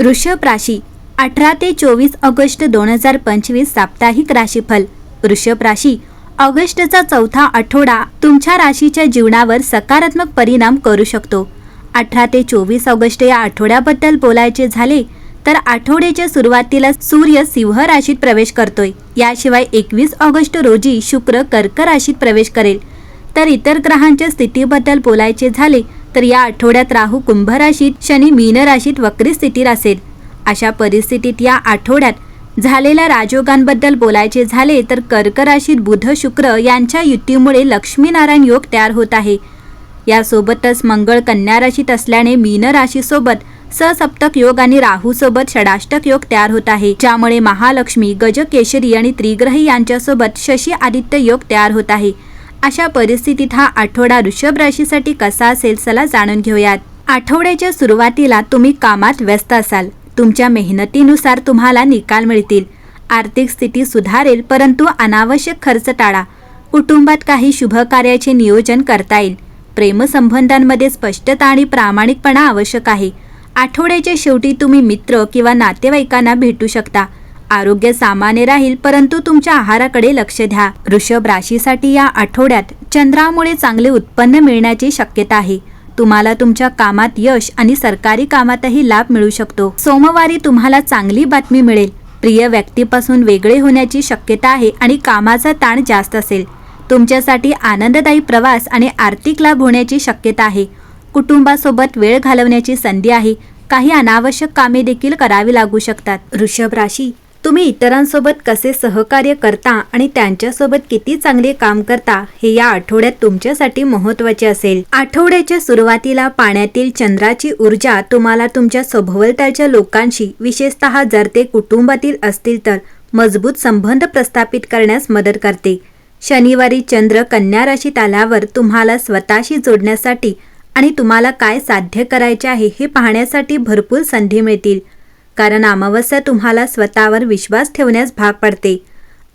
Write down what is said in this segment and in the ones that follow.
वृषभ राशी अठरा ते चोवीस ऑगस्ट दोन हजार पंचवीस साप्ताहिक राशीफल. वृषभ राशी ऑगस्टचा चौथा आठवडा तुमच्या राशीच्या जीवनावर सकारात्मक परिणाम करू शकतो. अठरा ते चोवीस ऑगस्ट या आठवड्याबद्दल बोलायचे झाले तर आठवड्याच्या सुरुवातीला सूर्य सिंह राशीत प्रवेश करतोय. याशिवाय एकवीस ऑगस्ट रोजी शुक्र कर्क राशीत प्रवेश करेल. तर इतर ग्रहांच्या स्थितीबद्दल बोलायचे झाले तर या आठवड्यात राहू कुंभ राशीत शनी मीन राशीत वक्री स्थितीत असेल. अशा परिस्थितीत या आठवड्यात झालेल्या राजयोगांबद्दल बोलायचे झाले तर कर्क राशीत बुध शुक्र यांच्या युतीमुळे लक्ष्मीनारायण योग तयार होत आहे. यासोबतच मंगळ कन्या राशीत असल्याने मीन राशीसोबत ससप्तक योग आणि राहूसोबत षडाष्टक योग तयार होत आहे. ज्यामुळे महालक्ष्मी गजकेशरी आणि त्रिग्रही यांच्यासोबत शशी आदित्य योग तयार होत आहे. अशा परिस्थितीत हा आठवडा वृषभ राशीसाठी कसा असेल चला जाणून घेऊयात. आठवड्याच्या सुरुवातीला तुम्ही कामात व्यस्त असाल. तुमच्या मेहनतीनुसार तुम्हाला निकाल मिळतील. आर्थिक स्थिती सुधारेल परंतु अनावश्यक खर्च टाळा. कुटुंबात काही शुभ कार्याचे नियोजन करता येईल. प्रेमसंबंधांमध्ये स्पष्टता आणि प्रामाणिकपणा आवश्यक आहे. आठवड्याच्या शेवटी तुम्ही मित्र किंवा नातेवाईकांना भेटू शकता. आरोग्य सामान्य राहील परंतु तुमच्या आहाराकडे लक्ष द्या. वृषभ राशीसाठी या आठवड्यात चंद्रामुळे चांगले उत्पन्न मिळण्याची शक्यता आहे. तुम्हाला तुमच्या कामात यश आणि सरकारी कामातही लाभ मिळू शकतो. सोमवारी तुम्हाला चांगली बातमी मिळेल. प्रिय व्यक्तीपासून वेगळे होण्याची शक्यता आहे आणि कामाचा ताण जास्त असेल. तुमच्यासाठी आनंददायी प्रवास आणि आर्थिक लाभ होण्याची शक्यता आहे. कुटुंबासोबत वेळ घालवण्याची संधी आहे. काही अनावश्यक कामे देखील करावी लागू शकतात. वृषभ राशी तुम्ही इतरांसोबत कसे सहकार्य करता आणि त्यांच्यासोबत किती चांगले काम करता हे या आठवड्यात तुमच्यासाठी महत्त्वाचे असेल. आठवड्याच्या सुरुवातीला पाण्यातील चंद्राची ऊर्जा तुम्हाला तुमच्या सभोवतालच्या लोकांशी विशेषतः जर ते कुटुंबातील असतील तर मजबूत संबंध प्रस्थापित करण्यास मदत करते. शनिवारी चंद्र कन्या राशीत आल्यावर तुम्हाला स्वतःशी जोडण्यासाठी आणि तुम्हाला काय साध्य करायचे आहे हे पाहण्यासाठी भरपूर संधी मिळतील. कारण अमावस्या तुम्हाला स्वतःवर विश्वास ठेवण्यास भाग पडते.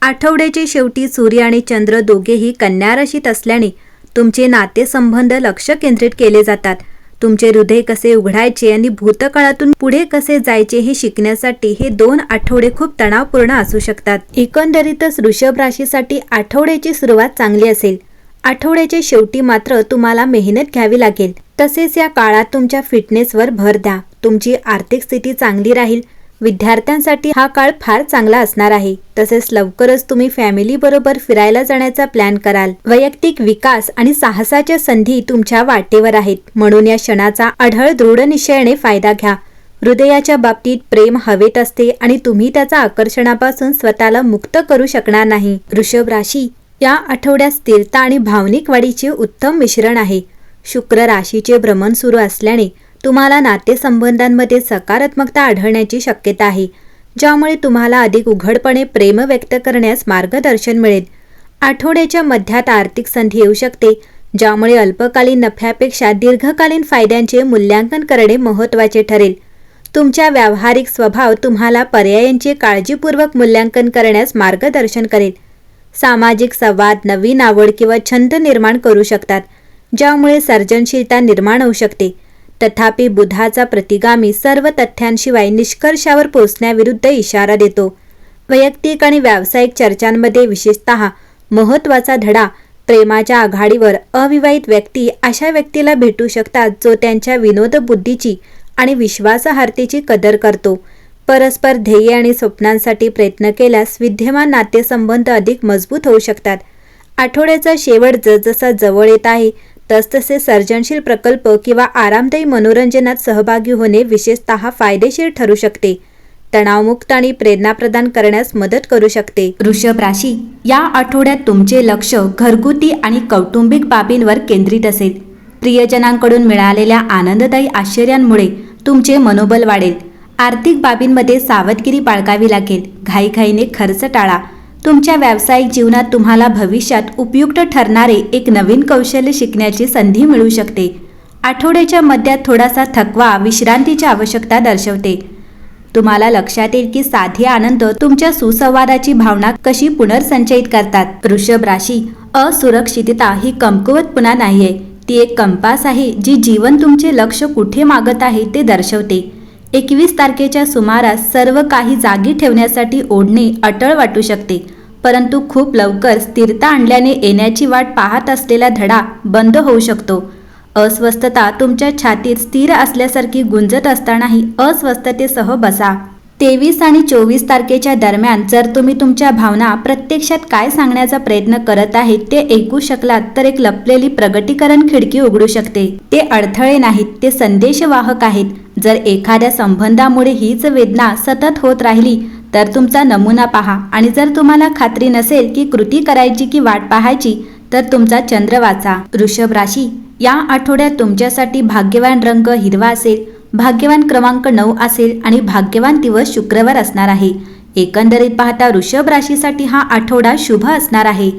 आठवड्याच्या शेवटी सूर्य आणि चंद्र दोघेही कन्या राशीत असल्याने तुमचे नातेसंबंध लक्ष केंद्रित केले जातात. तुमचे हृदय कसे उघडायचे आणि भूतकाळातून पुढे कसे जायचे हे शिकण्यासाठी हे दोन आठवडे खूप तणावपूर्ण असू शकतात. एकंदरीतच वृषभ राशीसाठी आठवड्याची सुरुवात चांगली असेल. आठवड्याच्या शेवटी मात्र तुम्हाला मेहनत घ्यावी लागेल. तसेच या काळात तुमच्या फिटनेसवर भर द्या. तुमची आर्थिक स्थिती चांगली राहील. विद्यार्थ्यांसाठी हा काळ फार चांगला असणार आहे. तसेच लवकरच तुम्ही फॅमिली बरोबर फिरायला जाण्याचा प्लॅन कराल. वैयक्तिक विकास आणि साहसाच्या संधी तुमच्या वाटेवर आहेत. म्हणून या क्षणाचा आढळ दृढ निश्चयाने फायदा घ्या. हृदयाच्या बाबतीत प्रेम हवेत असते आणि तुम्ही त्याचा आकर्षणापासून स्वतःला मुक्त करू शकणार नाही. वृषभ राशी या आठवड्यात स्थिरता आणि भावनिक वाढीचे उत्तम मिश्रण आहे. शुक्र राशीचे भ्रमण सुरू असल्याने तुम्हाला नातेसंबंधांमध्ये सकारात्मकता आढळण्याची शक्यता आहे ज्यामुळे तुम्हाला अधिक उघडपणे प्रेम व्यक्त करण्यास मार्गदर्शन मिळेल. आठवड्याच्या मध्यात आर्थिक संधी येऊ शकते ज्यामुळे अल्पकालीन नफ्यापेक्षा दीर्घकालीन फायद्यांचे मूल्यांकन करणे महत्त्वाचे ठरेल. तुमच्या व्यावहारिक स्वभाव तुम्हाला पर्यायांचे काळजीपूर्वक मूल्यांकन करण्यास मार्गदर्शन करेल. सामाजिक संवाद नवीन आवड किंवा छंद निर्माण करू शकतात ज्यामुळे सर्जनशीलता निर्माण होऊ शकते. तथापि बुधाचा प्रतिगामी सर्व तथ्यांशिवाय निष्कर्षावर पोचण्याविरुद्ध इशारा देतो. वैयक्तिक आणि व्यावसायिक चर्चांमध्ये विशेषतः महत्त्वाचा धडा प्रेमाच्या आघाडीवर अविवाहित व्यक्ती अशा व्यक्तीला भेटू शकतात जो त्यांच्या विनोदबुद्धीची आणि विश्वासार्हतेची कदर करतो. परस्पर ध्येय आणि स्वप्नांसाठी प्रयत्न केल्यास विद्यमान नातेसंबंध अधिक मजबूत होऊ शकतात. आठवड्याचा शेवट जसजसा जवळ येत आहे तसतसे सर्जनशील प्रकल्प किंवा आरामदायी मनोरंजनात सहभागी होणे विशेषतः फायदेशीर ठरू शकते. तणावमुक्त आणि प्रेरणा प्रदान करण्यास मदत करू शकते. वृषभ राशी या आठवड्यात तुमचे लक्ष घरगुती आणि कौटुंबिक बाबींवर केंद्रित असेल. प्रियजनांकडून मिळालेल्या आनंददायी आश्चर्यांमुळे तुमचे मनोबल वाढेल. आर्थिक बाबींमध्ये सावधगिरी बाळगावी लागेल. घाईघाईने खर्च टाळा. तुमच्या व्यावसायिक जीवनात तुम्हाला भविष्यात उपयुक्त ठरणारे एक नवीन कौशल्य शिकण्याची संधी मिळू शकते. आठवड्याच्या मध्यात थोडासा थकवा विश्रांतीची आवश्यकता दर्शवते. तुम्हाला लक्षात येईल की साधे आनंद तुमच्या सुसंवादाची भावना कशी पुनर्संचयित करतात. वृषभ राशी असुरक्षितता ही कमकुवत पुन्हा नाहीये. ती एक कंपास आहे जी जीवन तुमचे लक्ष कुठे मागत आहे ते दर्शवते. एकवीस तारखेच्या सुमारास सर्व काही जागी ठेवण्यासाठी ओढणे अटळ वाटू शकते. परंतु खूप लवकर स्थिरता आणल्याने येण्याची वाट पाहत असलेला धडा बंद होऊ शकतो. अस्वस्थता तुमच्या छातीत स्थिर असल्यासारखी गुंजत असतानाही अस्वस्थतेसह बसा. तेवीस आणि चोवीस तारखेच्या दरम्यान जर तुम्ही तुमच्या भावना प्रत्यक्षात काय सांगण्याचा प्रयत्न करत आहेत ते ऐकू शकलात तर एक लपलेली प्रगटीकरण खिडकी उघडू शकते. ते अडथळे नाहीत ते संदेशवाहक आहेत. जर एखाद्या संबंधामुळे हीच वेदना सतत होत राहिली तर तुमचा नमुना पहा. आणि जर तुम्हाला खात्री नसेल की कृती करायची की वाट पाहायची तर तुमचा चंद्र वाचा. वृषभ राशी या आठवड्यात तुमच्यासाठी भाग्यवान रंग हिरवा असेल भाग्यवान क्रमांक नऊ असेल आणि भाग्यवान दिवस शुक्रवार असणार आहे. एकंदरीत पाहता वृषभ राशीसाठी हा आठवडा शुभ असणार आहे.